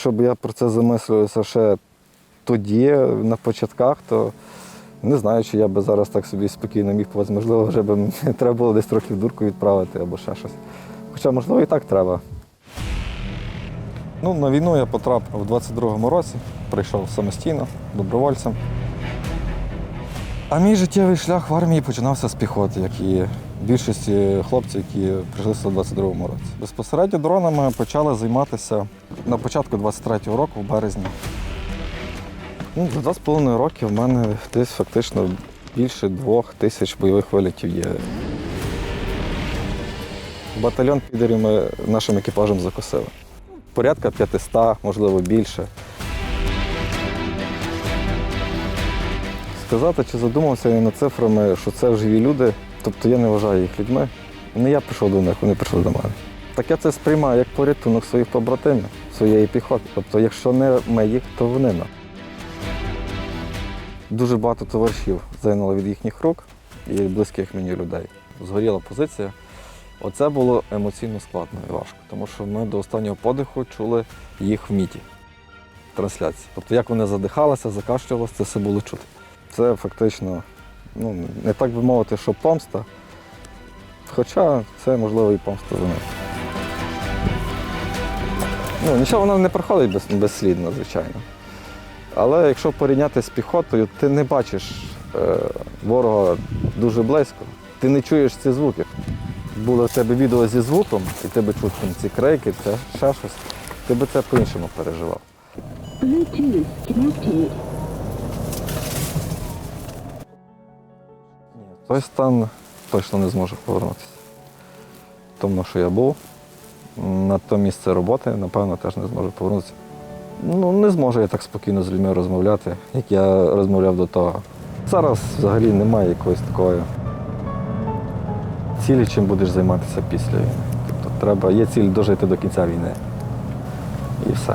Якщо б я про це замислювався ще тоді, на початках, то не знаю, чи я би зараз так собі спокійно міг поводити. Можливо, вже б треба було десь трохи в дурку відправити або ще щось. Хоча, можливо, і так треба. Ну, на війну я потрапив у 22-му році, прийшов самостійно, добровольцем. А мій життєвий шлях в армії починався з піхоти, як і більшості хлопців, які прийшли у 22-му році. Безпосередньо дронами почали займатися на початку 23-го року, в березні. Ну, за два з половиною роки в мене десь фактично більше двох тисяч бойових вилітів є. Батальйон підерів ми нашим екіпажем закосили. Порядка 500, можливо, більше. Сказати, чи задумався я над цифрами, що це живі люди, тобто я не вважаю їх людьми. Не я прийшов до них, вони прийшли до мене. Так я це сприймаю як порятунок своїх побратимів, своєї піхоти. Тобто, якщо не ми їх, то вони нам. Дуже багато товаришів загинуло від їхніх рук і близьких мені людей. Згоріла позиція. Оце було емоційно складно і важко, тому що ми до останнього подиху чули їх в міті трансляції. Тобто, як вони задихалися, закашлювалися, це все було чути. Це фактично, ну, не так би мовити, що помста, хоча це можливо і помста за них. Ну, нічого воно не проходить без, безслідно, звичайно. Але якщо порівняти з піхотою, ти не бачиш е, ворога дуже близько, ти не чуєш ці звуки. Було в тебе відео зі звуком, і ти би чув там ці крики, це ще щось, ти би це по-іншому переживав. Той стан точно не зможу повернутися. Тому що я був на то місце роботи, напевно, теж не зможу повернутися. Ну, не зможу я так спокійно з людьми розмовляти, як я розмовляв до того. Зараз взагалі немає якоїсь такої цілі, чим будеш займатися після війни. Тобто треба, є ціль дожити до кінця війни. І все.